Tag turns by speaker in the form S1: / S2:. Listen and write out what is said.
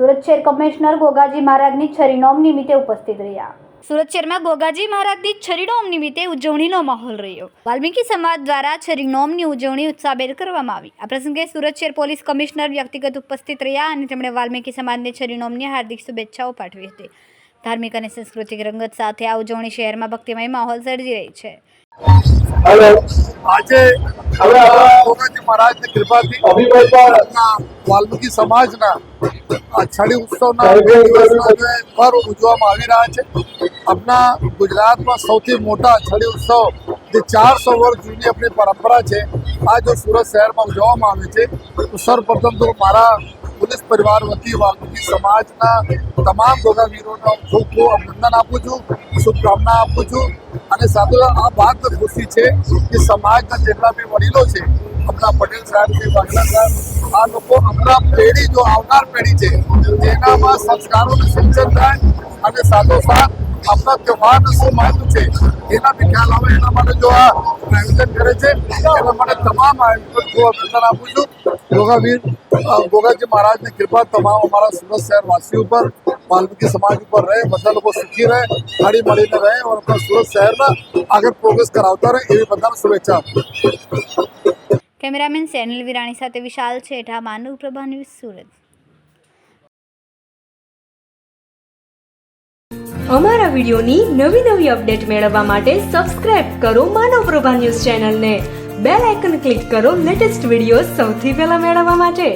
S1: સુરત શહેર કમિશનર ગોગાજી મહારાજની છરીનોમ નિમિત્તે ઉપસ્થિત રહ્યા. સુરત શહેરમાં ગોગાજી મહારાજની છરીનોમ નિમિત્તે ઉજવણીનો માહોલ રહ્યો. વાલ્મીકી સમાજ દ્વારા છરીનોમની ઉજવણી ઉત્સાહભેર કરવામાં આવી. આ પ્રસંગે સુરત શહેર પોલીસ કમિશનર વ્યક્તિગત ઉપસ્થિત રહ્યા અને તેમણે વાલ્મીકી સમાજને છરીનોમની હાર્દિક શુભેચ્છાઓ પાઠવી હતી. ધાર્મિક અને સાંસ્કૃતિક રંગત સાથે આ ઉજવણી શહેરમાં ભક્તિમય માહોલ સર્જી રહી છે.
S2: આજે મહારાજની કૃપાથી વાલ્મીકી સમાજના અછાડી ઉત્સવના પર ઉજવવામાં આવી રહ્યા છે. આપણા ગુજરાતમાં સૌથી મોટા અછાડી ઉત્સવ જે ચારસો વર્ષ જૂની આપણી પરંપરા છે આ જો સુરત શહેરમાં ઉજવવામાં આવે છે તો સર્વપ્રથમ તો મારા પોલીસ પરિવાર વતી વાલ્મીકી સમાજના તમામ ગોગાવીરોને ખૂબ ખૂબ અભિનંદન આપું છું શુભકામના આપું છું. અને સાથે આ વાત ખુશી છે કે સમાજના જેટલા બી વડીલો છે, આપણા પટેલ સાહેબ છે વાઘલા સાહેબ, આ લોકો આપણા પેઢી જો આવનાર પેઢી છે તેનામાં સંસ્કારોનું સિંચન થાય અને સાથોસાથ આપણા તહેવારનું શું મહત્વ છે, એના બી ખ્યાલ આવે. એના માટે જો આ આયોજન કરે છે, એના માટે તમામ આયોજન ખૂબ અભિનંદન આપું છું. યોગાવીર ગોગાજી મહારાજની કૃપા તમામ અમારા સુરત શહેરવાસીઓ પર વાલ્મીકી સમાજ ઉપર રહે બધા લોકો સુખી રહે હળી મળીને રહે અને આપણા સુરત શહેરના આગળ પ્રોગ્રેસ કરાવતા રહે એવી બધાને શુભેચ્છા આપું
S1: કેમેરામેન સેનલ વિરાણી સાથે વિશાલ છેઠા માનવ પ્રભા ન્યૂઝ સુરત
S3: અમારા વિડીયોની નવી નવી અપડેટ મેળવવા માટે સબસ્ક્રાઇબ કરો માનવ પ્રભા ન્યૂઝ ચેનલને. બેલ આઇકન ક્લિક કરો લેટેસ્ટ વીડિયો સૌથી પહેલા મેળવવા માટે.